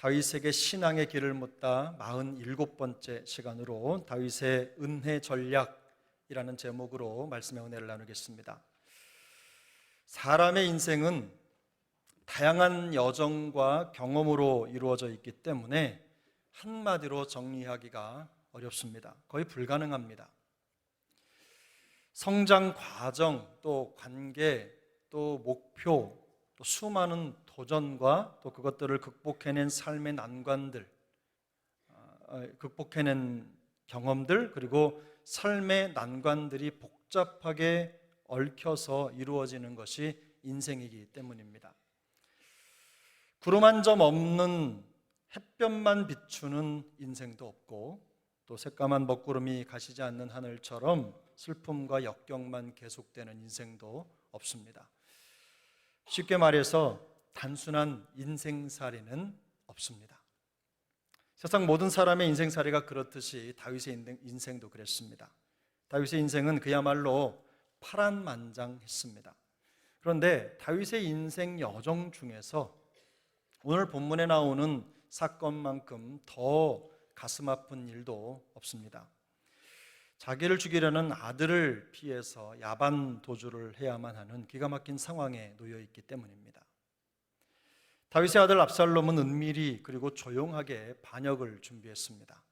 다윗에게 신앙의 길을 묻다 47번째 시간으로 다윗의 은혜 전략이라는 제목으로 말씀의 은혜를 나누겠습니다. 사람의 인생은 다양한 여정과 경험으로 이루어져 있기 때문에 한마디로 정리하기가 어렵습니다. 거의 불가능합니다. 성장 과정, 또 관계, 또 목표, 또 수많은 도전과 또 그것들을 극복해낸 삶의 난관들, 어, 극복해낸 경험들, 그리고 삶의 난관들이 복잡하게 얽혀서 이루어지는 것이 인생이기 때문입니다. 구름 한 점 없는 햇볕만 비추는 인생도 없고 또 새까만 먹구름이 가시지 않는 하늘처럼 슬픔과 역경만 계속되는 인생도 없습니다. 쉽게 말해서 단순한 인생살이는 없습니다. 세상 모든 사람의 인생살이가 그렇듯이 다윗의 인생도 그랬습니다. 다윗의 인생은 그야말로 파란만장했습니다. 그런데 다윗의 인생 여정 중에서 오늘 본문에 나오는 사건만큼 더 가슴 아픈 일도 없습니다. 자기를 죽이려는 아들을 피해서 야반 도주를 해야만 하는 기가 막힌 상황에 놓여 있기 때문입니다. 다윗의 아들 압살롬은 은밀히 그리고 조용하게 반역을 준비했습니다.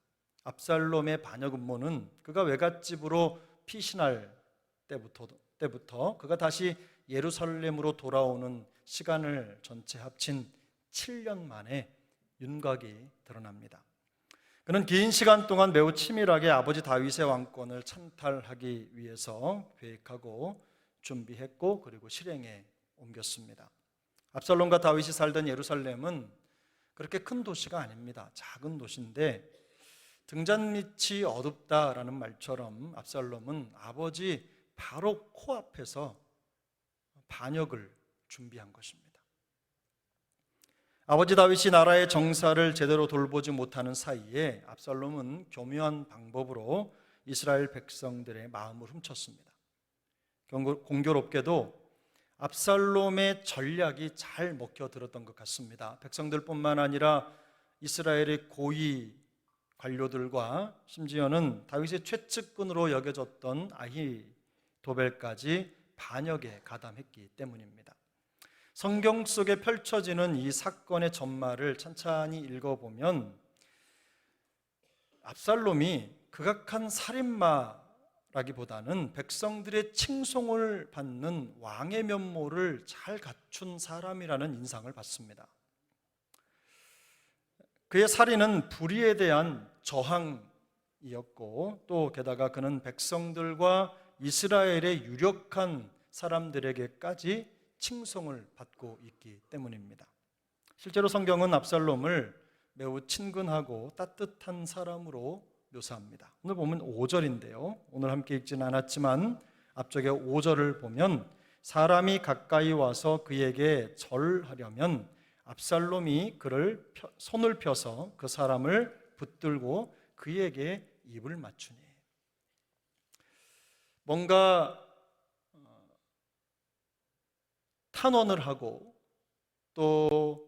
압살롬의 반역 음모는 그가 외갓집으로 피신할 때부터, 때부터 그가 다시 예루살렘으로 돌아오는 시간을 전체 합친 7년 만에 윤곽이 드러납니다. 그는 긴 시간 동안 매우 치밀하게 아버지 다윗의 왕권을 찬탈하기 위해서 계획하고 준비했고 그리고 실행에 옮겼습니다. 압살롬과 다윗이 살던 예루살렘은 그렇게 큰 도시가 아닙니다. 작은 도시인데 등잔 밑이 어둡다라는 말처럼 압살롬은 아버지 바로 코앞에서 반역을 준비한 것입니다. 아버지 다윗이 나라의 정사를 제대로 돌보지 못하는 사이에 압살롬은 교묘한 방법으로 이스라엘 백성들의 마음을 훔쳤습니다. 공교롭게도 압살롬의 전략이 잘 먹혀 들었던 것 같습니다. 백성들뿐만 아니라 이스라엘의 고위 관료들과 심지어는 다윗의 최측근으로 여겨졌던 아히도벨까지 반역에 가담했기 때문입니다. 성경 속에 펼쳐지는 이 사건의 전말을 찬찬히 읽어보면 압살롬이 극악한 살인마 라기보다는 백성들의 칭송을 받는 왕의 면모를 잘 갖춘 사람이라는 인상을 받습니다. 그의 살인은 불의에 대한 저항이었고 또 게다가 그는 백성들과 이스라엘의 유력한 사람들에게까지 칭송을 받고 있기 때문입니다. 실제로 성경은 압살롬을 매우 친근하고 따뜻한 사람으로 묘사합니다. 오늘 보면 5절인데요. 오늘 함께 읽지는 않았지만 앞쪽에 5절을 보면 사람이 가까이 와서 그에게 절하려면 압살롬이 그를 손을 펴서 그 사람을 붙들고 그에게 입을 맞추니 뭔가 탄원을 하고 또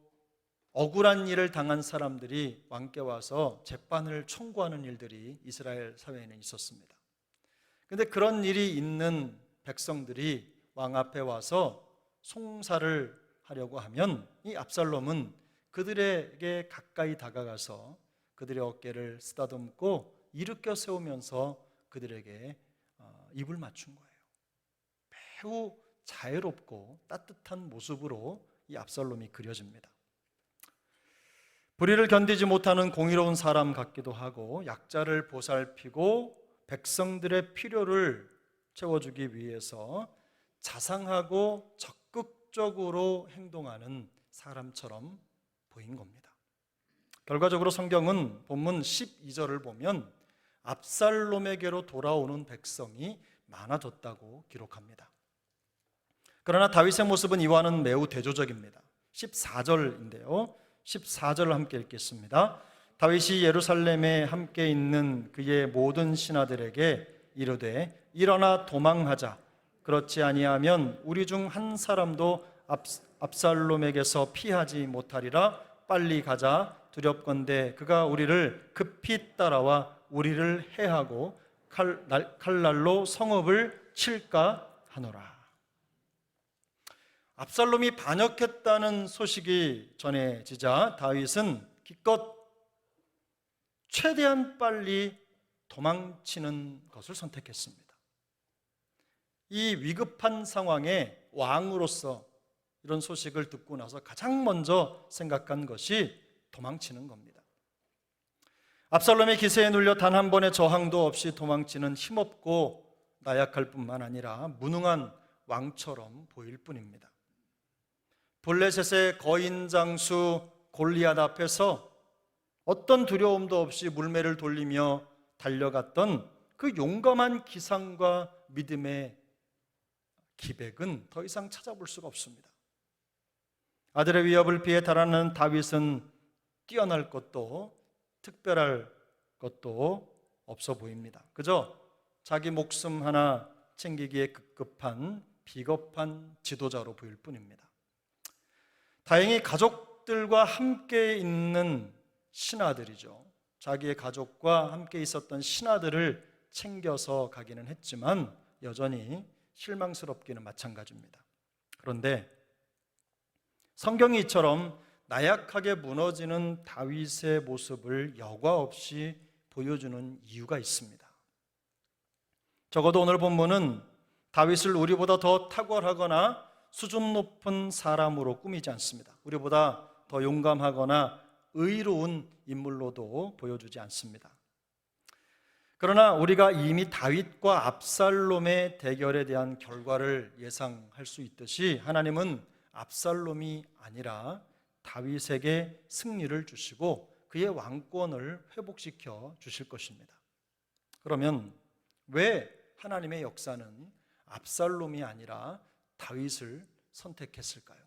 억울한 일을 당한 사람들이 왕께 와서 재판을 청구하는 일들이 이스라엘 사회에는 있었습니다. 근데 그런 일이 있는 백성들이 왕 앞에 와서 송사를 하려고 하면 이 압살롬은 그들에게 가까이 다가가서 그들의 어깨를 쓰다듬고 일으켜 세우면서 그들에게 어, 입을 맞춘 거예요. 매우 자애롭고 따뜻한 모습으로 이 압살롬이 그려집니다. 불의를 견디지 못하는 공의로운 사람 같기도 하고 약자를 보살피고 백성들의 필요를 채워주기 위해서 자상하고 적극적으로 행동하는 사람처럼 보인 겁니다. 결과적으로 성경은 본문 12절을 보면 압살롬에게로 돌아오는 백성이 많아졌다고 기록합니다. 그러나 다윗의 모습은 이와는 매우 대조적입니다. 14절인데요. 14절을 함께 읽겠습니다. 다윗이 예루살렘에 함께 있는 그의 모든 신하들에게 이르되 일어나 도망하자 그렇지 아니하면 우리 중 한 사람도 압, 압살롬에게서 피하지 못하리라 빨리 가자 두렵건대 그가 우리를 급히 따라와 우리를 해하고 칼, 날, 칼날로 성읍을 칠까 하노라. 압살롬이 반역했다는 소식이 전해지자 다윗은 기껏 최대한 빨리 도망치는 것을 선택했습니다. 이 위급한 상황에 왕으로서 이런 소식을 듣고 나서 가장 먼저 생각한 것이 도망치는 겁니다. 압살롬의 기세에 눌려 단 한 번의 저항도 없이 도망치는 힘없고 나약할 뿐만 아니라 무능한 왕처럼 보일 뿐입니다. 블레셋의 거인 장수 골리앗 앞에서 어떤 두려움도 없이 물매를 돌리며 달려갔던 그 용감한 기상과 믿음의 기백은 더 이상 찾아볼 수가 없습니다. 아들의 위협을 피해 달아나는 다윗은 뛰어날 것도 특별할 것도 없어 보입니다. 그저 자기 목숨 하나 챙기기에 급급한 비겁한 지도자로 보일 뿐입니다. 다행히 가족들과 함께 있는 신하들이죠. 자기의 가족과 함께 있었던 신하들을 챙겨서 가기는 했지만 여전히 실망스럽기는 마찬가지입니다. 그런데 성경이 이처럼 나약하게 무너지는 다윗의 모습을 여과 없이 보여주는 이유가 있습니다. 적어도 오늘 본문은 다윗을 우리보다 더 탁월하거나 수준 높은 사람으로 꾸미지 않습니다. 우리보다 더 용감하거나 의로운 인물로도 보여주지 않습니다. 그러나 우리가 이미 다윗과 압살롬의 대결에 대한 결과를 예상할 수 있듯이 하나님은 압살롬이 아니라 다윗에게 승리를 주시고 그의 왕권을 회복시켜 주실 것입니다. 그러면 왜 하나님의 역사는 압살롬이 아니라 다윗을 선택했을까요?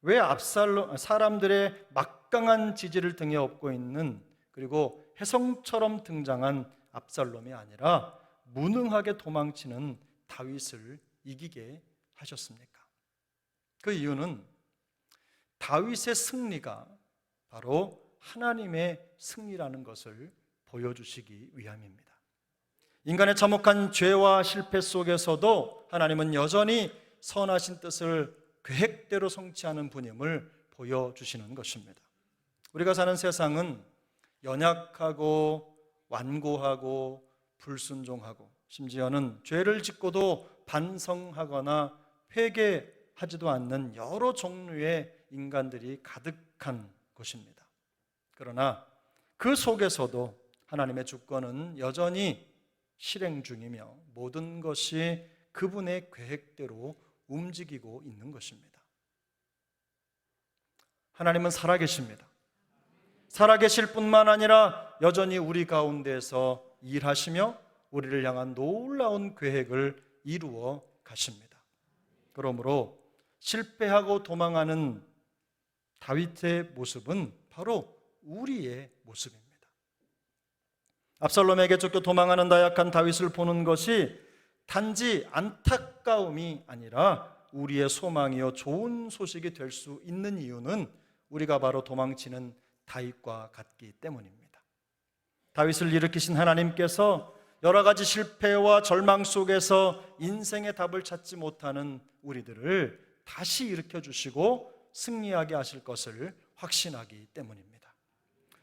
왜 압살롬 사람들의 막강한 지지를 등에 업고 있는 그리고 혜성처럼 등장한 압살롬이 아니라 무능하게 도망치는 다윗을 이기게 하셨습니까? 그 이유는 다윗의 승리가 바로 하나님의 승리라는 것을 보여주시기 위함입니다. 인간의 참혹한 죄와 실패 속에서도 하나님은 여전히 선하신 뜻을 계획대로 성취하는 분임을 보여주시는 것입니다. 우리가 사는 세상은 연약하고 완고하고 불순종하고 심지어는 죄를 짓고도 반성하거나 회개하지도 않는 여러 종류의 인간들이 가득한 곳입니다. 그러나 그 속에서도 하나님의 주권은 여전히 실행 중이며 모든 것이 그분의 계획대로 움직이고 있는 것입니다. 하나님은 살아계십니다. 살아계실 뿐만 아니라 여전히 우리 가운데서 일하시며 우리를 향한 놀라운 계획을 이루어 가십니다. 그러므로 실패하고 도망하는 다윗의 모습은 바로 우리의 모습입니다. 압살롬에게 쫓겨 도망하는 나약한 다윗을 보는 것이 단지 안타까움이 아니라 우리의 소망이요 좋은 소식이 될 수 있는 이유는 우리가 바로 도망치는 다윗과 같기 때문입니다. 다윗을 일으키신 하나님께서 여러 가지 실패와 절망 속에서 인생의 답을 찾지 못하는 우리들을 다시 일으켜 주시고 승리하게 하실 것을 확신하기 때문입니다.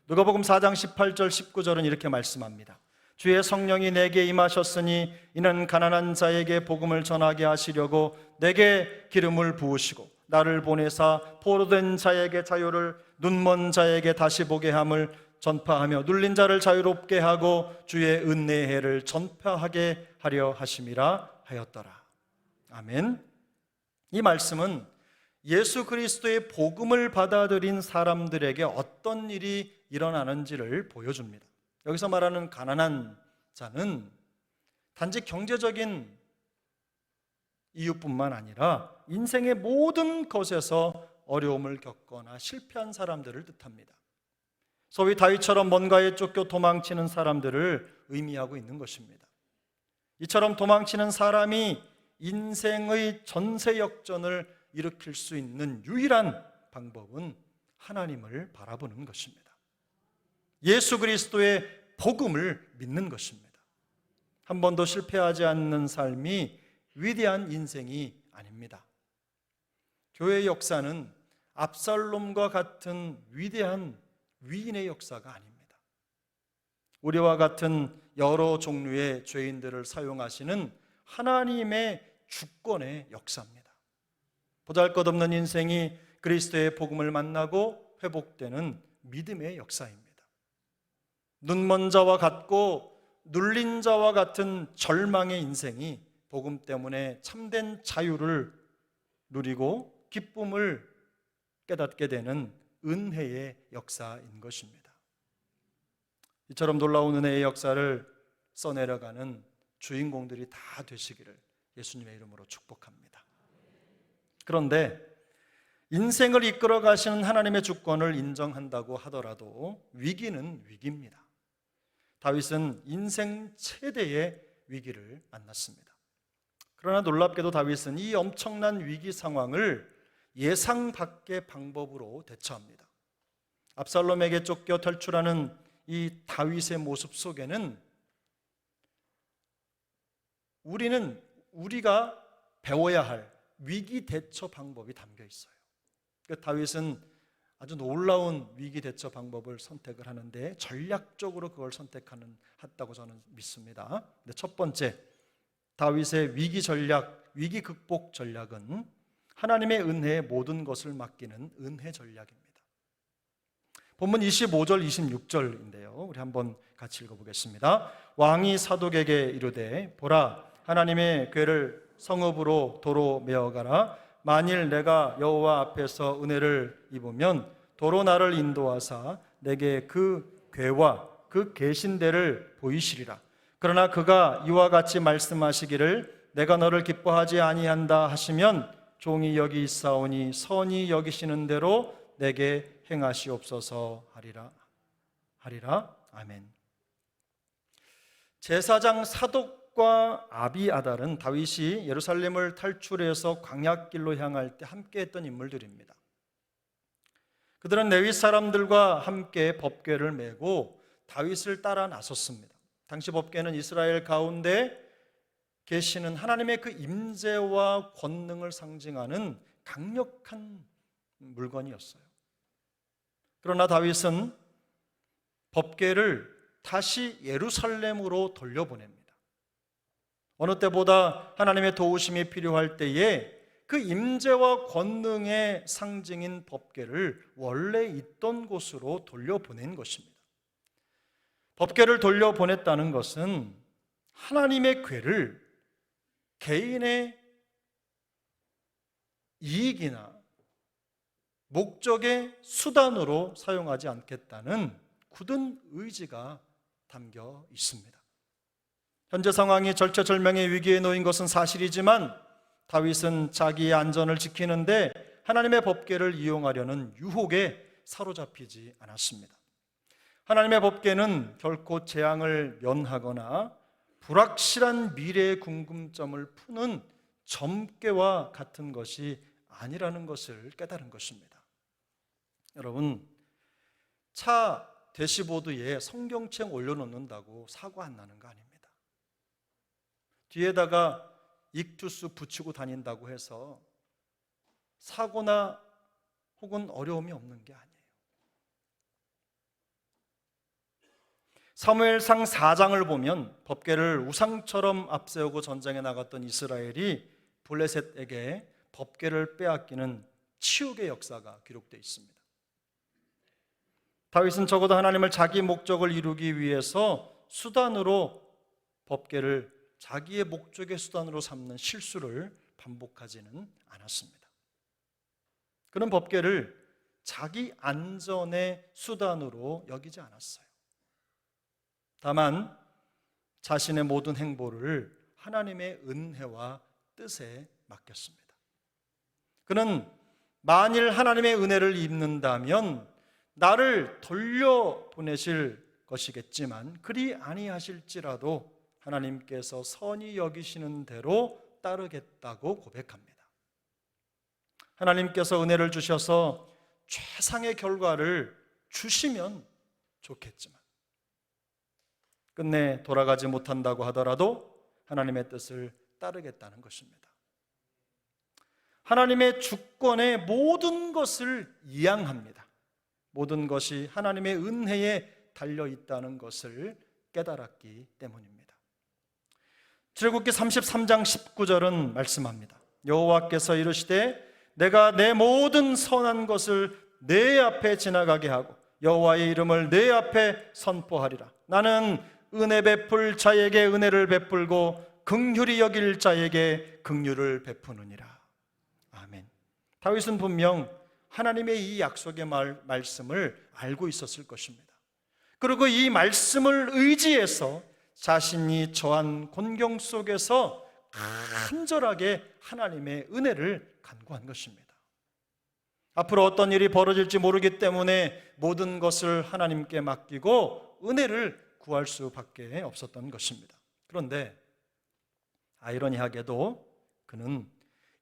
누가복음 4장 18절 19절은 이렇게 말씀합니다. 주의 성령이 내게 임하셨으니 이는 가난한 자에게 복음을 전하게 하시려고 내게 기름을 부으시고 나를 보내사 포로된 자에게 자유를 눈먼 자에게 다시 보게 함을 전파하며 눌린 자를 자유롭게 하고 주의 은혜의 해를 전파하게 하려 하심이라 하였더라. 아멘. 이 말씀은 예수 그리스도의 복음을 받아들인 사람들에게 어떤 일이 일어나는지를 보여줍니다. 여기서 말하는 가난한 자는 단지 경제적인 이유뿐만 아니라 인생의 모든 것에서 어려움을 겪거나 실패한 사람들을 뜻합니다. 소위 다윗처럼 뭔가에 쫓겨 도망치는 사람들을 의미하고 있는 것입니다. 이처럼 도망치는 사람이 인생의 전세 역전을 일으킬 수 있는 유일한 방법은 하나님을 바라보는 것입니다. 예수 그리스도의 복음을 믿는 것입니다. 한 번도 실패하지 않는 삶이 위대한 인생이 아닙니다. 교회의 역사는 압살롬과 같은 위대한 위인의 역사가 아닙니다. 우리와 같은 여러 종류의 죄인들을 사용하시는 하나님의 주권의 역사입니다. 보잘 것 없는 인생이 그리스도의 복음을 만나고 회복되는 믿음의 역사입니다. 눈먼 자와 같고 눌린 자와 같은 절망의 인생이 복음 때문에 참된 자유를 누리고 기쁨을 깨닫게 되는 은혜의 역사인 것입니다. 이처럼 놀라운 은혜의 역사를 써내려가는 주인공들이 다 되시기를 예수님의 이름으로 축복합니다. 그런데 인생을 이끌어 가시는 하나님의 주권을 인정한다고 하더라도 위기는 위기입니다. 다윗은 인생 최대의 위기를 만났습니다. 그러나 놀랍게도 다윗은 이 엄청난 위기 상황을 예상 밖의 방법으로 대처합니다. 압살롬에게 쫓겨 탈출하는 이 다윗의 모습 속에는 우리는 우리가 배워야 할 위기 대처 방법이 담겨 있어요. 그 다윗은 아주 놀라운 위기 대처 방법을 선택을 하는데 전략적으로 그걸 선택하는 했다고 저는 믿습니다. 근데 첫 번째 다윗의 위기 전략, 위기 극복 전략은 하나님의 은혜에 모든 것을 맡기는 은혜 전략입니다. 본문 25절, 26절인데요. 우리 한번 같이 읽어 보겠습니다. 왕이 사독에게 이르되 보라 하나님의 괴를 성읍으로 도로 메어 가라. 만일 내가 여호와 앞에서 은혜를 입으면 도로 나를 인도하사 내게 그 괴와 그 계신 데를 보이시리라. 그러나 그가 이와 같이 말씀하시기를 내가 너를 기뻐하지 아니한다 하시면 종이 여기 있사오니 선이 여기시는 대로 내게 행하시옵소서 하리라 하리라 아멘. 제사장 사독 과 아비아달은 다윗이 예루살렘을 탈출해서 광야길로 향할 때 함께했던 인물들입니다. 그들은 레위 사람들과 함께 법궤를 메고 다윗을 따라 나섰습니다. 당시 법궤는 이스라엘 가운데 계시는 하나님의 그 임재와 권능을 상징하는 강력한 물건이었어요. 그러나 다윗은 법궤를 다시 예루살렘으로 돌려보냅니다. 어느 때보다 하나님의 도우심이 필요할 때에 그 임재와 권능의 상징인 법궤를 원래 있던 곳으로 돌려보낸 것입니다. 법궤를 돌려보냈다는 것은 하나님의 궤를 개인의 이익이나 목적의 수단으로 사용하지 않겠다는 굳은 의지가 담겨 있습니다. 현재 상황이 절체절명의 위기에 놓인 것은 사실이지만 다윗은 자기의 안전을 지키는데 하나님의 법궤를 이용하려는 유혹에 사로잡히지 않았습니다. 하나님의 법궤는 결코 재앙을 면하거나 불확실한 미래의 궁금점을 푸는 점괘와 같은 것이 아니라는 것을 깨달은 것입니다. 여러분, 차 대시보드에 성경책 올려놓는다고 사고 안 나는 거 아닙니다. 뒤에다가 익투스 붙이고 다닌다고 해서 사고나 혹은 어려움이 없는 게 아니에요. 사무엘상 4장을 보면 법궤를 우상처럼 앞세우고 전쟁에 나갔던 이스라엘이 블레셋에게 법궤를 빼앗기는 치욕의 역사가 기록되어 있습니다. 다윗은 적어도 하나님을 자기 목적을 이루기 위해서 수단으로 법궤를 자기의 목적의 수단으로 삼는 실수를 반복하지는 않았습니다. 그런 법궤를 자기 안전의 수단으로 여기지 않았어요. 다만 자신의 모든 행보를 하나님의 은혜와 뜻에 맡겼습니다. 그는 만일 하나님의 은혜를 입는다면 나를 돌려보내실 것이겠지만 그리 아니하실지라도 하나님께서 선이 여기시는 대로 따르겠다고 고백합니다. 하나님께서 은혜를 주셔서 최상의 결과를 주시면 좋겠지만 끝내 돌아가지 못한다고 하더라도 하나님의 뜻을 따르겠다는 것입니다. 하나님의 주권의 모든 것을 이양합니다. 모든 것이 하나님의 은혜에 달려 있다는 것을 깨달았기 때문입니다. 출애굽기 33장 19절은 말씀합니다. 여호와께서 이르시되 내가 내 모든 선한 것을 내 앞에 지나가게 하고 여호와의 이름을 내 앞에 선포하리라. 나는 은혜 베풀 자에게 은혜를 베풀고 긍휼히 여길 자에게 긍휼을 베푸느니라. 아멘. 다윗은 분명 하나님의 이 약속의 말, 말씀을 알고 있었을 것입니다. 그리고 이 말씀을 의지해서 자신이 처한 곤경 속에서 간절하게 하나님의 은혜를 간구한 것입니다. 앞으로 어떤 일이 벌어질지 모르기 때문에 모든 것을 하나님께 맡기고 은혜를 구할 수밖에 없었던 것입니다. 그런데 아이러니하게도 그는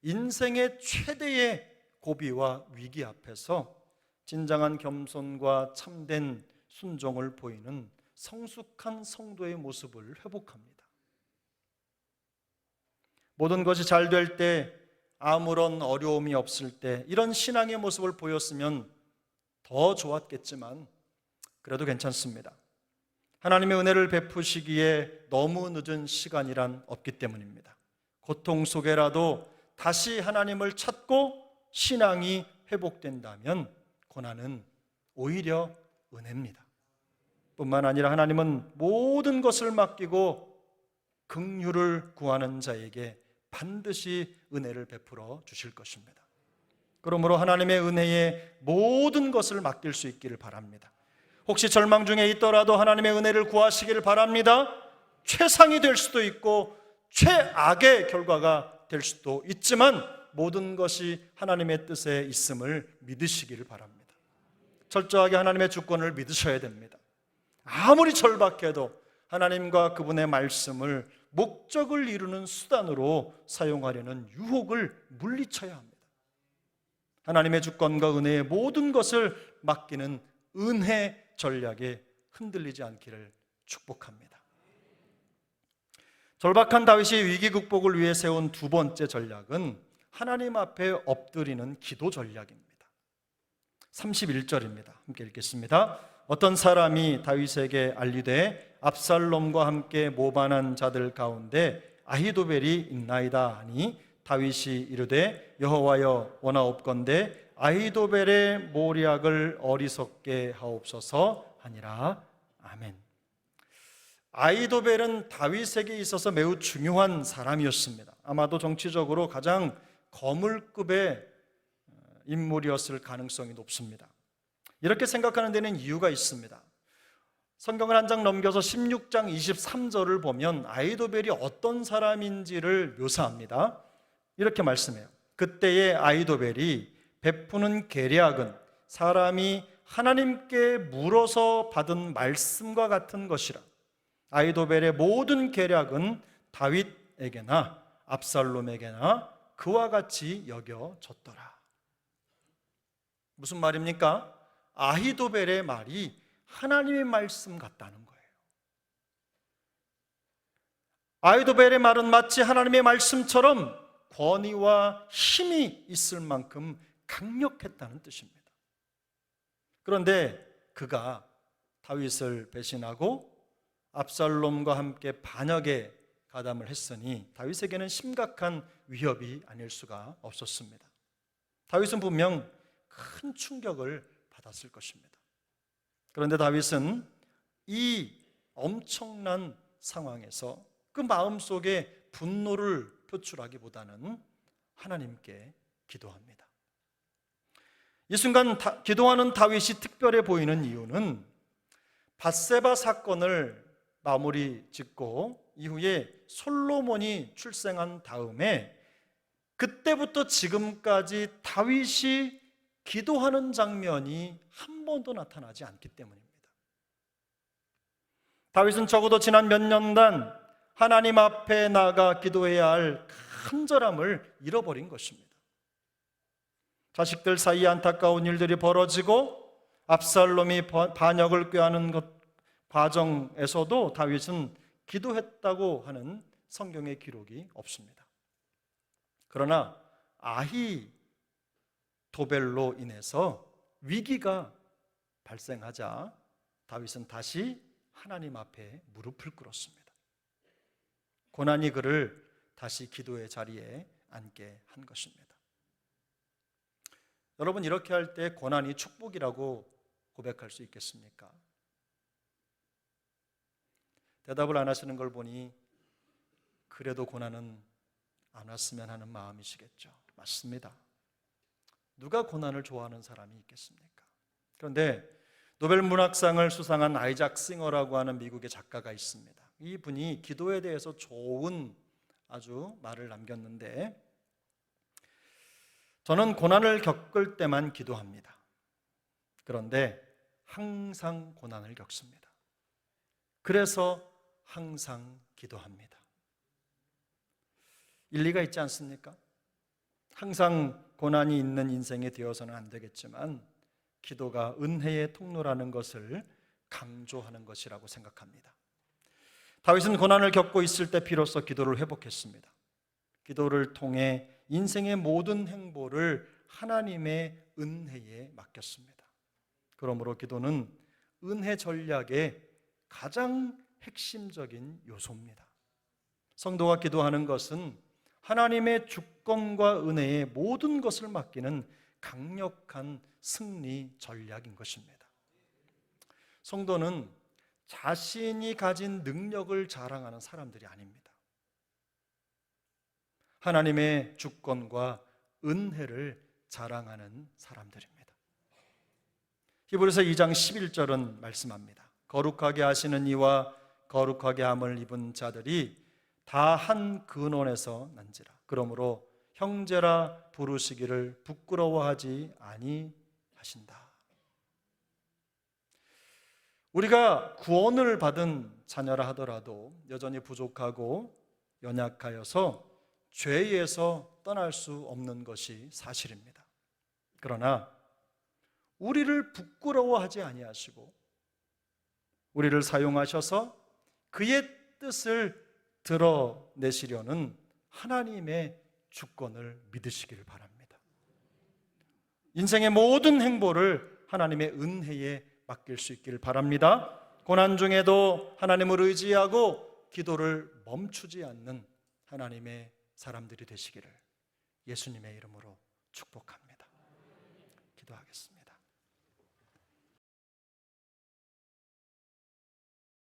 인생의 최대의 고비와 위기 앞에서 진정한 겸손과 참된 순종을 보이는 성숙한 성도의 모습을 회복합니다. 모든 것이 잘 될 때, 아무런 어려움이 없을 때, 이런 신앙의 모습을 보였으면 더 좋았겠지만, 그래도 괜찮습니다. 하나님의 은혜를 베푸시기에 너무 늦은 시간이란 없기 때문입니다. 고통 속에라도 다시 하나님을 찾고 신앙이 회복된다면 고난은 오히려 은혜입니다. 뿐만 아니라 하나님은 모든 것을 맡기고 긍휼을 구하는 자에게 반드시 은혜를 베풀어 주실 것입니다. 그러므로 하나님의 은혜에 모든 것을 맡길 수 있기를 바랍니다. 혹시 절망 중에 있더라도 하나님의 은혜를 구하시기를 바랍니다. 최상이 될 수도 있고 최악의 결과가 될 수도 있지만 모든 것이 하나님의 뜻에 있음을 믿으시기를 바랍니다. 철저하게 하나님의 주권을 믿으셔야 됩니다. 아무리 절박해도 하나님과 그분의 말씀을 목적을 이루는 수단으로 사용하려는 유혹을 물리쳐야 합니다. 하나님의 주권과 은혜의 모든 것을 맡기는 은혜 전략에 흔들리지 않기를 축복합니다. 절박한 다윗이 위기 극복을 위해 세운 두 번째 전략은 하나님 앞에 엎드리는 기도 전략입니다. 31절입니다. 함께 읽겠습니다. 어떤 사람이 다윗에게 알리되 압살롬과 함께 모반한 자들 가운데 아히도벨이 있나이다 하니 다윗이 이르되 여호와여 원하옵건대 아히도벨의 모략을 어리석게 하옵소서 하니라 아멘. 아히도벨은 다윗에게 있어서 매우 중요한 사람이었습니다. 아마도 정치적으로 가장 거물급의 인물이었을 가능성이 높습니다. 이렇게 생각하는 데는 이유가 있습니다. 성경을 한 장 넘겨서 16장 23절을 보면 아이도벨이 어떤 사람인지를 묘사합니다. 이렇게 말씀해요. 그때의 아이도벨이 베푸는 계략은 사람이 하나님께 물어서 받은 말씀과 같은 것이라. 아이도벨의 모든 계략은 다윗에게나 압살롬에게나 그와 같이 여겨졌더라. 무슨 말입니까? 아히도벨의 말이 하나님의 말씀 같다는 거예요. 아히도벨의 말은 마치 하나님의 말씀처럼 권위와 힘이 있을 만큼 강력했다는 뜻입니다. 그런데 그가 다윗을 배신하고 압살롬과 함께 반역에 가담을 했으니 다윗에게는 심각한 위협이 아닐 수가 없었습니다. 다윗은 분명 큰 충격을 받았을 것입니다. 그런데 다윗은 이 엄청난 상황에서 그 마음 속에 분노를 표출하기보다는 하나님께 기도합니다. 이 순간 다, 기도하는 다윗이 특별해 보이는 이유는 바세바 사건을 마무리 짓고 이후에 솔로몬이 출생한 다음에 그때부터 지금까지 다윗이 기도하는 장면이 한 번도 나타나지 않기 때문입니다. 다윗은 적어도 지난 몇 년간 하나님 앞에 나가 기도해야 할 간절함을 잃어버린 것입니다. 자식들 사이에 안타까운 일들이 벌어지고 압살롬이 번- 반역을 꾀하는 것 과정에서도 다윗은 기도했다고 하는 성경의 기록이 없습니다. 그러나 아히 도벨로 인해서 위기가 발생하자 다윗은 다시 하나님 앞에 무릎을 꿇었습니다. 고난이 그를 다시 기도의 자리에 앉게 한 것입니다. 여러분 이렇게 할 때 고난이 축복이라고 고백할 수 있겠습니까? 대답을 안 하시는 걸 보니 그래도 고난은 안 왔으면 하는 마음이시겠죠. 맞습니다. 누가 고난을 좋아하는 사람이 있겠습니까? 그런데 노벨 문학상을 수상한 아이작 싱어라고 하는 미국의 작가가 있습니다. 이 분이 기도에 대해서 좋은 아주 말을 남겼는데 저는 고난을 겪을 때만 기도합니다. 그런데 항상 고난을 겪습니다. 그래서 항상 기도합니다. 일리가 있지 않습니까? 항상 고난이 있는 인생이 되어서는 안 되겠지만 기도가 은혜의 통로라는 것을 강조하는 것이라고 생각합니다. 다윗은 고난을 겪고 있을 때 비로소 기도를 회복했습니다. 기도를 통해 인생의 모든 행보를 하나님의 은혜에 맡겼습니다. 그러므로 기도는 은혜 전략의 가장 핵심적인 요소입니다. 성도가 기도하는 것은 하나님의 주권과 은혜의 모든 것을 맡기는 강력한 승리 전략인 것입니다. 성도는 자신이 가진 능력을 자랑하는 사람들이 아닙니다. 하나님의 주권과 은혜를 자랑하는 사람들입니다. 히브리서 2장 11절은 말씀합니다. 거룩하게 하시는 이와 거룩하게 함을 입은 자들이 다 한 근원에서 난지라. 그러므로 형제라 부르시기를 부끄러워하지 아니하신다. 우리가 구원을 받은 자녀라 하더라도 여전히 부족하고 연약하여서 죄에서 떠날 수 없는 것이 사실입니다. 그러나 우리를 부끄러워하지 아니하시고 우리를 사용하셔서 그의 뜻을 드러내시려는 하나님의 주권을 믿으시기를 바랍니다. 인생의 모든 행보를 하나님의 은혜에 맡길 수 있기를 바랍니다. 고난 중에도 하나님을 의지하고 기도를 멈추지 않는 하나님의 사람들이 되시기를 예수님의 이름으로 축복합니다. 기도하겠습니다.